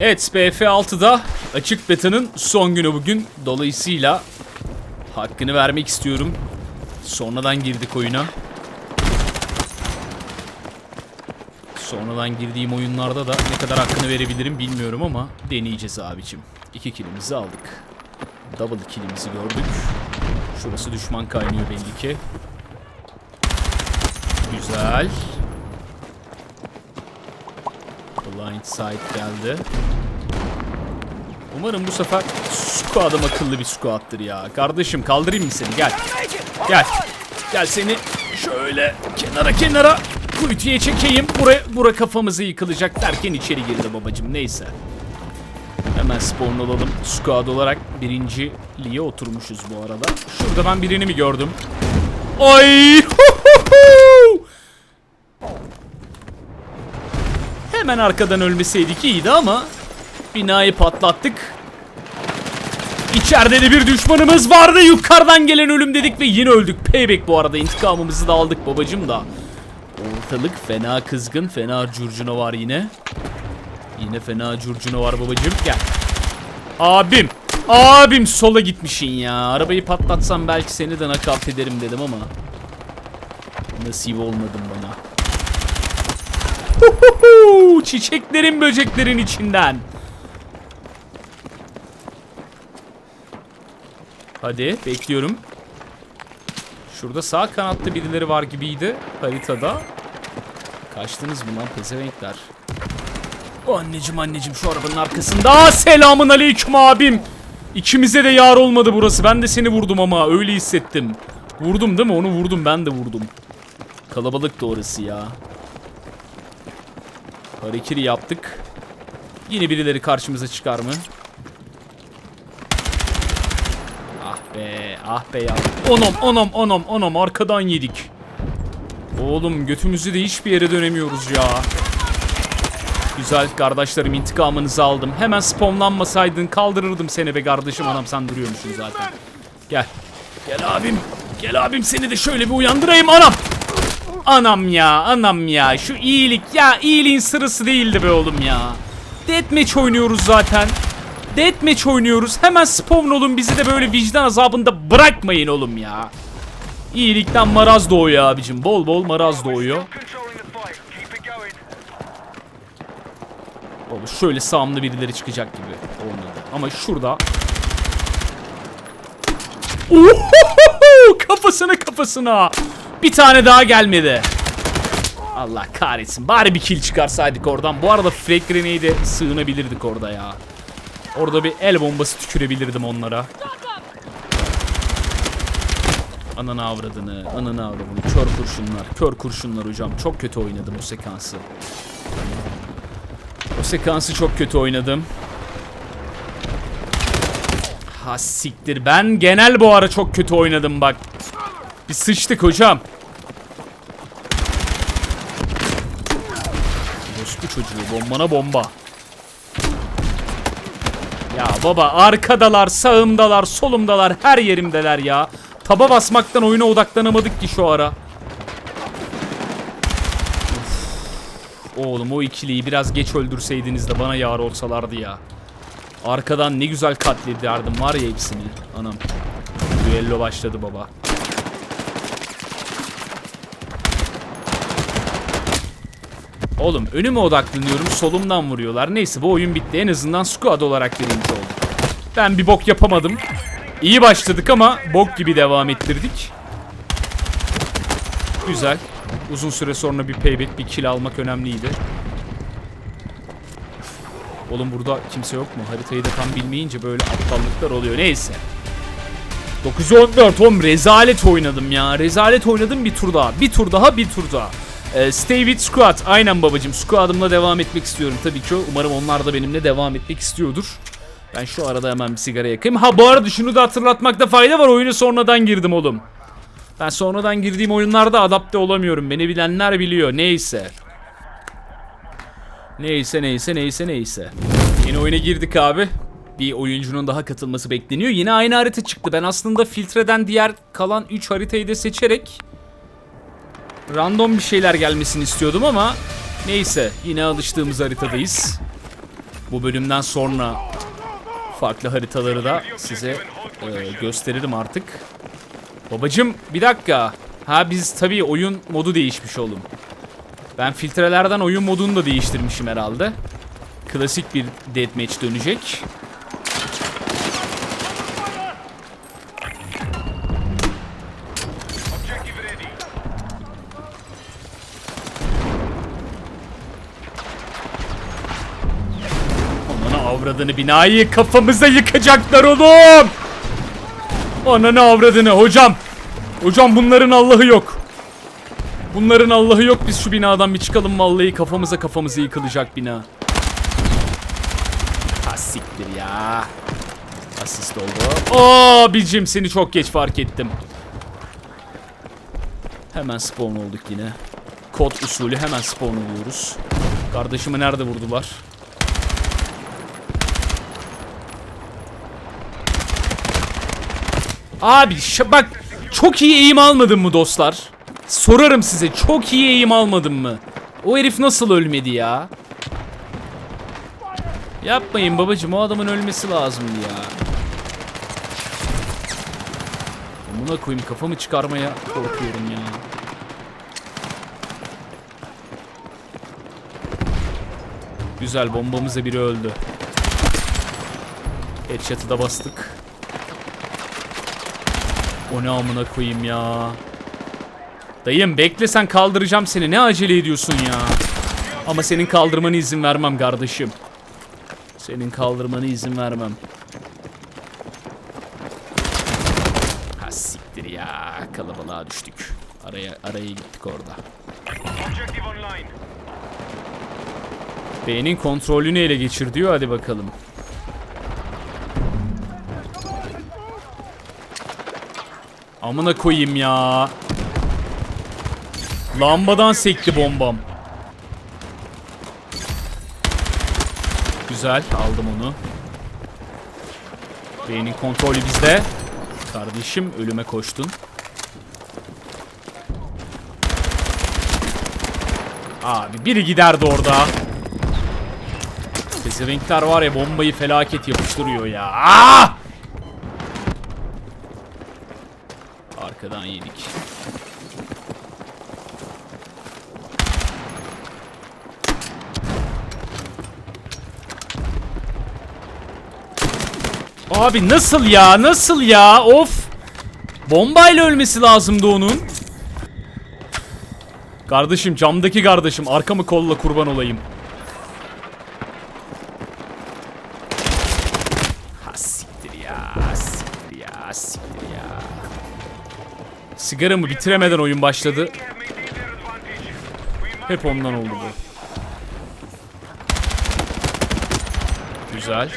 Evet BF6'da açık beta'nın son günü bugün. Dolayısıyla hakkını vermek istiyorum. Sonradan girdik oyuna. Sonradan girdiğim oyunlarda da ne kadar hakkını verebilirim bilmiyorum ama deneyeceğiz abicim. İki kilimizi aldık. Double killimizi gördük. Şurası düşman kaynıyor belli ki. Güzel. Blind side geldi. Umarım bu sefer squad'ım akıllı bir squad'tır ya. Kardeşim kaldırayım mı seni? Gel. Gel. Gel seni şöyle kenara kenara kuytuya çekeyim. Buraya, bura kafamızı yıkılacak derken içeri girdi babacım. Neyse. Hemen spawn olalım. Squad olarak birinciliğe oturmuşuz bu arada. Şurada ben birini mi gördüm? Ay! Hemen arkadan ölmeseydik iyiydi ama binayı patlattık. İçeride de bir düşmanımız vardı. Yukarıdan gelen ölüm dedik ve yine öldük. Payback bu arada. intikamımızı da aldık babacım da. Ortalık fena kızgın. Fena curcuna var yine. Yine fena curcuna var babacım. Gel. Abim. Abim sola gitmişin ya. Arabayı patlatsam belki seni de nakavt ederim dedim ama. Nasip olmadın bana. Çiçeklerin böceklerin içinden. Hadi bekliyorum. Şurada sağ kanatta birileri var gibiydi haritada. Kaçtınız mı lan pezevenkler? Anneciğim anneciğim şu arabanın arkasında. Selamun aleyküm abim. İkimize de yar olmadı burası. Ben de seni vurdum ama öyle hissettim. Vurdum değil mi? Onu vurdum ben de vurdum. Kalabalık da orası ya. Harekiri yaptık. Yine birileri karşımıza çıkar mı? Ah be, ah be ya. Onom, onom, onom, onom arkadan yedik. Oğlum götümüzü de hiçbir yere dönemiyoruz ya. Güzel kardeşlerim intikamınızı aldım. Hemen spawnlanmasaydın kaldırırdım seni be kardeşim. Anam sen duruyormuşsun zaten. Gel. Gel abim. Gel abim seni de şöyle bir uyandırayım anam. Anam ya anam ya şu iyilik ya iyiliğin sırası değildi be oğlum ya. Deathmatch oynuyoruz zaten. Deathmatch oynuyoruz. Hemen spawn olun bizi de böyle vicdan azabında bırakmayın oğlum ya. İyilikten maraz doğuyor abicim. Bol bol maraz doğuyor. Oğlum şöyle sağımda birileri çıkacak gibi olmadı. Ama şurada. Ohohoho! Kafasına kafasına. Bir tane daha gelmedi. Allah kahretsin. Bari bir kill çıkarsaydık oradan. Bu arada frag grenade'e sığınabilirdik orada ya. Orada bir el bombası tükürebilirdim onlara. Ananı avradını, ananı avradını. Kör kurşunlar, kör kurşunlar hocam. Çok kötü oynadım o sekansı. O sekansı çok kötü oynadım. Ha siktir. Ben genel bu ara çok kötü oynadım bak. Bir sıçtık hocam. Orospu çocuğu bombana bomba. Ya baba arkadalar, sağımdalar, solumdalar, her yerimdeler ya. Taba basmaktan oyuna odaklanamadık ki şu ara. Oğlum o ikiliyi biraz geç öldürseydiniz de bana yar olsalardı ya. Arkadan ne güzel katlederdim var ya hepsini. Anam. Düello başladı baba. Oğlum önüme odaklanıyorum solumdan vuruyorlar. Neyse bu oyun bitti. En azından squad olarak birinci oldum. Ben bir bok yapamadım. İyi başladık ama bok gibi devam ettirdik. Güzel. Uzun süre sonra bir payback, bir kill almak önemliydi. Oğlum burada kimse yok mu? Haritayı da tam bilmeyince böyle aptallıklar oluyor. Neyse. 914 oğlum rezalet oynadım ya. Rezalet oynadım bir tur daha. Bir tur daha, bir tur daha. Ee, stay with squad. Aynen babacım. Squad'ımla devam etmek istiyorum tabii ki. Umarım onlar da benimle devam etmek istiyordur. Ben şu arada hemen bir sigara yakayım. Ha bu arada şunu da hatırlatmakta fayda var. Oyuna sonradan girdim oğlum. Ben sonradan girdiğim oyunlarda adapte olamıyorum. Beni bilenler biliyor. Neyse. Neyse neyse neyse neyse. Yeni oyuna girdik abi. Bir oyuncunun daha katılması bekleniyor. Yine aynı harita çıktı. Ben aslında filtreden diğer kalan 3 haritayı da seçerek random bir şeyler gelmesini istiyordum ama neyse yine alıştığımız haritadayız. Bu bölümden sonra farklı haritaları da size e, gösteririm artık. Babacım bir dakika. Ha biz tabii oyun modu değişmiş oğlum. Ben filtrelerden oyun modunu da değiştirmişim herhalde. Klasik bir deathmatch dönecek. Avradını binayı kafamıza yıkacaklar oğlum. Ananı avradını hocam. Hocam bunların Allah'ı yok. Bunların Allah'ı yok biz şu binadan bir çıkalım vallahi kafamıza kafamıza yıkılacak bina. Ha siktir ya. Asist oldu. Aa bicim seni çok geç fark ettim. Hemen spawn olduk yine. Kod usulü hemen spawn oluyoruz. Kardeşimi nerede vurdular? Abi bak çok iyi eğim almadın mı dostlar? Sorarım size çok iyi eğim almadın mı? O herif nasıl ölmedi ya? Yapmayın babacım o adamın ölmesi lazımdı ya. Buna koyayım kafamı çıkarmaya korkuyorum ya. Güzel bombamıza biri öldü. Headshot'ı da bastık. O ne amına koyayım ya. Dayım bekle sen kaldıracağım seni. Ne acele ediyorsun ya? Ama senin kaldırmana izin vermem kardeşim. Senin kaldırmana izin vermem. Ha siktir ya. Kalabalığa düştük. Araya araya gittik orada. Beynin kontrolünü ele geçir diyor. Hadi bakalım. Amına koyayım ya. Lambadan sekti bombam. Güzel aldım onu. Beynin kontrolü bizde. Kardeşim ölüme koştun. Abi biri giderdi orada. Pezevenkler var ya bombayı felaket yapıştırıyor ya. Aa! Arkadan yedik. Abi nasıl ya? Nasıl ya? Of. Bombayla ölmesi lazımdı onun. Kardeşim camdaki kardeşim arkamı kolla kurban olayım. Sigaramı bitiremeden oyun başladı. Hep ondan oldu bu. Güzel.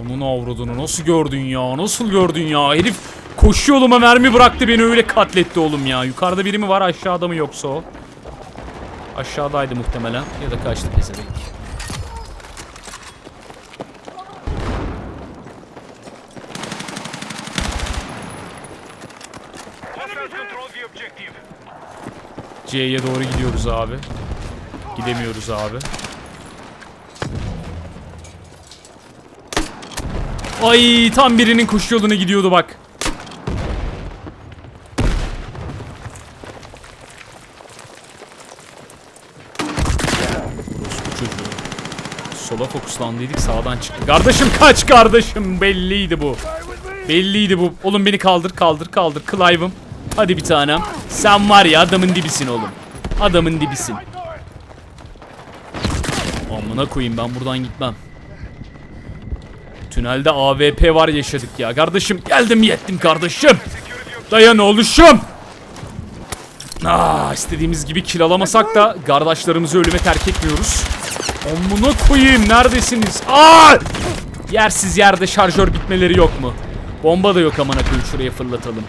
Onun avradını nasıl gördün ya? Nasıl gördün ya? Herif koşu yoluma mermi bıraktı beni öyle katletti oğlum ya. Yukarıda biri mi var aşağıda mı yoksa o? Aşağıdaydı muhtemelen ya da kaçtı pezevenk. C'ye doğru gidiyoruz abi. Gidemiyoruz abi. Ay tam birinin koşu yoluna gidiyordu bak. Sola fokuslandıydık sağdan çıktı. Kardeşim kaç kardeşim belliydi bu. Belliydi bu. Oğlum beni kaldır kaldır kaldır. Clive'ım. Hadi bir tanem. Sen var ya adamın dibisin oğlum. Adamın dibisin. Amına koyayım ben buradan gitmem. Tünelde AWP var yaşadık ya. Kardeşim geldim yettim kardeşim. Dayan oğluşum. Aa, istediğimiz gibi kill alamasak da kardeşlerimizi ölüme terk etmiyoruz. Amına koyayım neredesiniz? Aa! Yersiz yerde şarjör bitmeleri yok mu? Bomba da yok amına koyayım şuraya fırlatalım.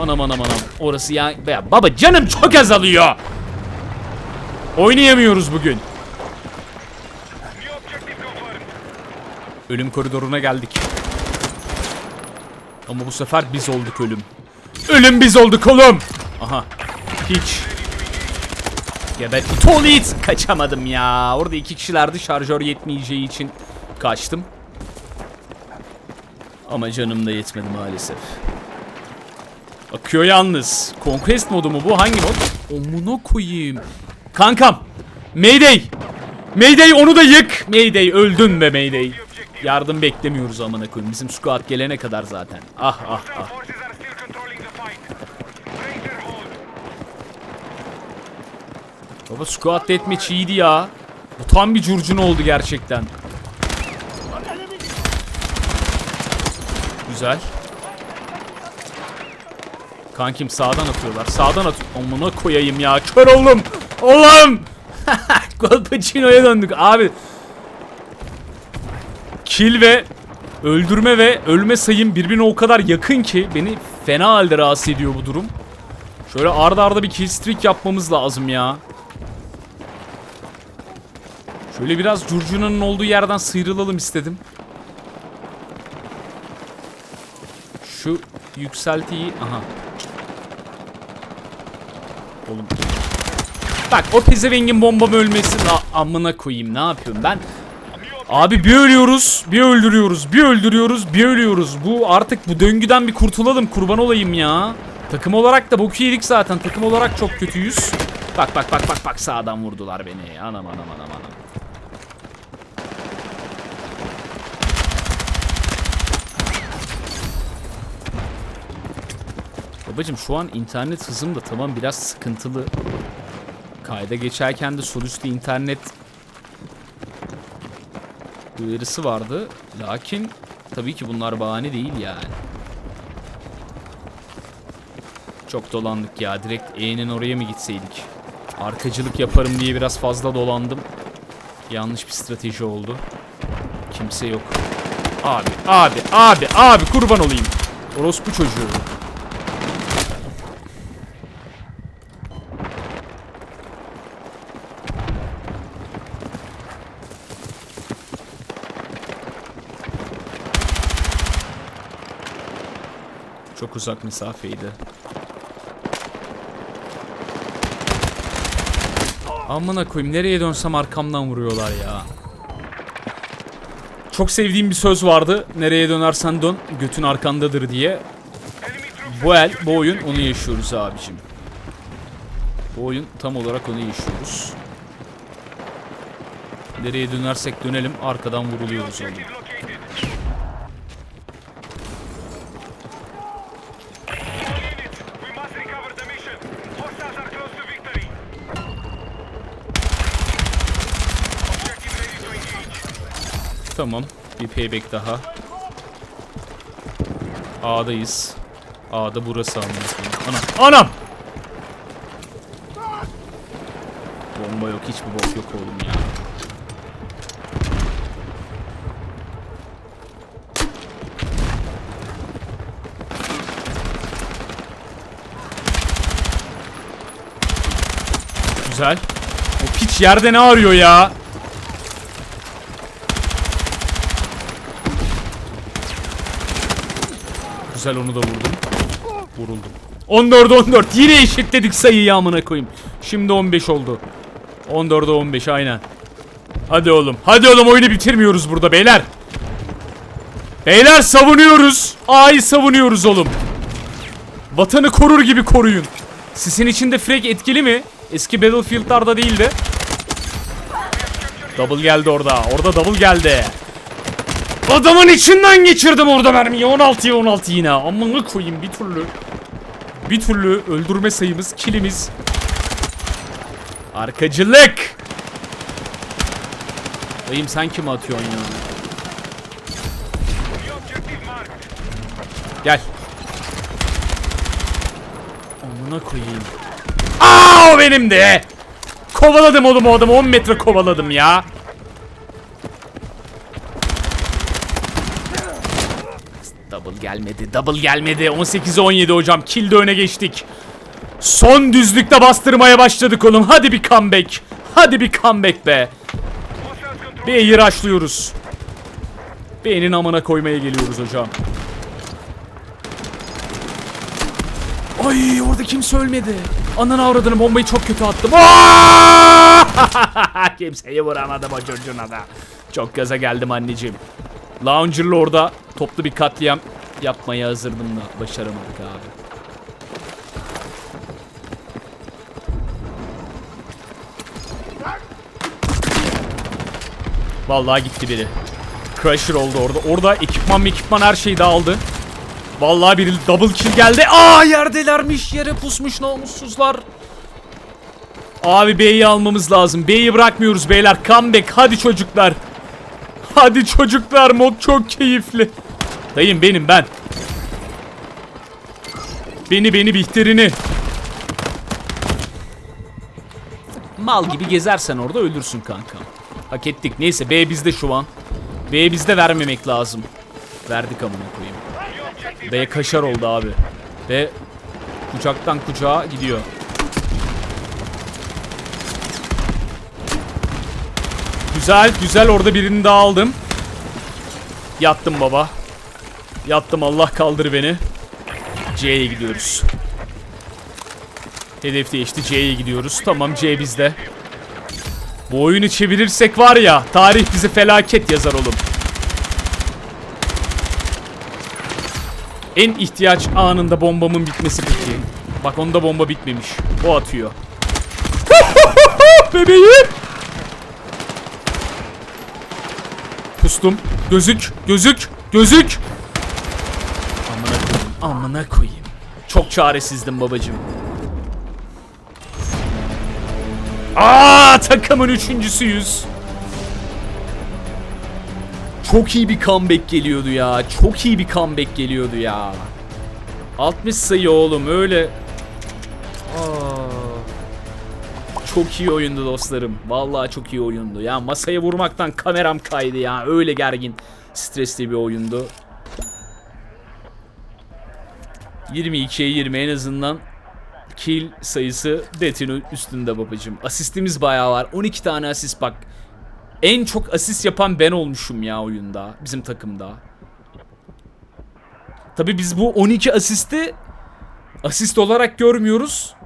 Anam anam anam. Orası ya... ya baba canım çok azalıyor. Oynayamıyoruz bugün. Ölüm koridoruna geldik. Ama bu sefer biz olduk ölüm. Ölüm biz olduk oğlum. Aha. Hiç. Geber it ol it. Kaçamadım ya. Orada iki kişilerdi şarjör yetmeyeceği için kaçtım. Ama canım da yetmedi maalesef. Akıyor yalnız. Conquest modu mu bu? Hangi mod? Omuna koyayım. Kankam. Mayday. Mayday onu da yık. Mayday öldün be Mayday. Yardım beklemiyoruz amına koyayım. Bizim squad gelene kadar zaten. Ah ah ah. Baba squad deathmatch iyiydi ya. Bu tam bir curcun oldu gerçekten. Güzel. Kankim sağdan atıyorlar. Sağdan at. Amına koyayım ya. Kör oldum. Allah'ım. Colpacino'ya döndük abi. Kill ve öldürme ve ölme sayım birbirine o kadar yakın ki beni fena halde rahatsız ediyor bu durum. Şöyle arda arda bir kill streak yapmamız lazım ya. Şöyle biraz curcunanın olduğu yerden sıyrılalım istedim. Şu yükseltiyi... Aha. Oğlum. Bak o pezevengin bombamı ölmesi... Amına koyayım ne yapıyorum ben? Abi bir ölüyoruz, bir öldürüyoruz, bir öldürüyoruz, bir ölüyoruz. Bu artık bu döngüden bir kurtulalım kurban olayım ya. Takım olarak da boku yedik zaten. Takım olarak çok kötüyüz. Bak bak bak bak bak sağdan vurdular beni. Anam anam anam anam. Babacım şu an internet hızım da tamam biraz sıkıntılı. Kayda geçerken de sol üstte internet uyarısı vardı. Lakin tabii ki bunlar bahane değil yani. Çok dolandık ya. Direkt E'nin oraya mı gitseydik? Arkacılık yaparım diye biraz fazla dolandım. Yanlış bir strateji oldu. Kimse yok. Abi, abi, abi, abi kurban olayım. Orospu çocuğu. Çok uzak mesafeydi. Amına koyayım nereye dönsem arkamdan vuruyorlar ya. Çok sevdiğim bir söz vardı. Nereye dönersen dön götün arkandadır diye. Bu el, bu oyun onu yaşıyoruz abicim. Bu oyun tam olarak onu yaşıyoruz. Nereye dönersek dönelim arkadan vuruluyoruz oğlum. Tamam. Bir payback daha. A'dayız. A'da burası koyayım. Anam. Anam! Bomba yok. Hiçbir bok yok oğlum ya. Güzel. O piç yerde ne arıyor ya? Güzel onu da vurdum. Vuruldum. 14 14 yine eşitledik sayıyı amına koyayım. Şimdi 15 oldu. 14'e 15 aynen. Hadi oğlum. Hadi oğlum oyunu bitirmiyoruz burada beyler. Beyler savunuyoruz. A'yı savunuyoruz oğlum. Vatanı korur gibi koruyun. Sisin içinde frag etkili mi? Eski Battlefield'larda değildi. Double geldi orada. Orada double geldi. Adamın içinden geçirdim orada mermiyi. 16'ya 16 yine. Amına koyayım bir türlü. Bir türlü öldürme sayımız, kilimiz. Arkacılık. Dayım sen kimi atıyorsun ya? Gel. Amına koyayım. Aa o benim de. Kovaladım oğlum o adamı 10 metre kovaladım ya. Double gelmedi, double gelmedi. 18'e 17 hocam. Kill'de öne geçtik. Son düzlükte bastırmaya başladık oğlum. Hadi bir comeback. Hadi bir comeback be. Air açlıyoruz. Beynin amına koymaya geliyoruz hocam. Ay orada kimse ölmedi. Ananı avradını bombayı çok kötü attım. Kimseyi vuramadım o çocuğuna da. Çok gaza geldim anneciğim. Launcher'la orada toplu bir katliam yapmaya hazırdım da başaramadık abi. Vallahi gitti biri. Crusher oldu orada. Orada ekipman ekipman her şeyi dağıldı. Vallahi biri double kill geldi. Aa yerdelermiş. Yere pusmuş namussuzlar. Abi B'yi almamız lazım. B'yi bırakmıyoruz beyler. Comeback. Hadi çocuklar. Hadi çocuklar. Mod çok keyifli. Dayım benim ben. Beni beni bihterini. Mal gibi gezersen orada ölürsün kanka. Hak ettik. Neyse B bizde şu an. B bizde vermemek lazım. Verdik amına koyayım. B kaşar oldu abi. B kucaktan kucağa gidiyor. Güzel güzel orada birini daha aldım. Yattım baba. Yattım Allah kaldır beni. C'ye gidiyoruz. Hedef değişti C'ye gidiyoruz. Tamam C bizde. Bu oyunu çevirirsek var ya tarih bize felaket yazar oğlum. En ihtiyaç anında bombamın bitmesi peki. Bak onda bomba bitmemiş. O atıyor. Bebeğim. Pustum. Gözük, gözük, gözük. Amına koyayım, amına koyayım. Çok çaresizdim babacım. Aa takımın üçüncüsüyüz. Çok iyi bir comeback geliyordu ya. Çok iyi bir comeback geliyordu ya. 60 sayı oğlum öyle. Aa. Çok iyi oyundu dostlarım. Vallahi çok iyi oyundu. Ya masaya vurmaktan kameram kaydı ya. Öyle gergin, stresli bir oyundu. 22'ye 20 en azından kill sayısı Detin'in üstünde babacım. Asistimiz bayağı var. 12 tane asist bak. En çok asist yapan ben olmuşum ya oyunda. Bizim takımda. Tabi biz bu 12 asisti asist olarak görmüyoruz.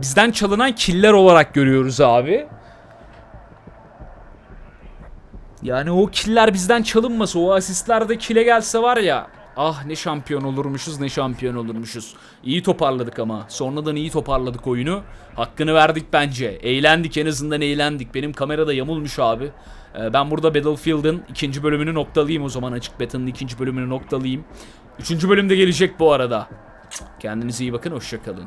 Bizden çalınan killer olarak görüyoruz abi. Yani o killer bizden çalınmasa, o asistler de kile gelse var ya. Ah ne şampiyon olurmuşuz, ne şampiyon olurmuşuz. İyi toparladık ama. Sonradan iyi toparladık oyunu. Hakkını verdik bence. Eğlendik en azından eğlendik. Benim kamerada yamulmuş abi. Ee, ben burada Battlefield'ın ikinci bölümünü noktalayayım o zaman. Açık Beta'nın ikinci bölümünü noktalayayım. Üçüncü bölümde gelecek bu arada. Kendinize iyi bakın, hoşçakalın.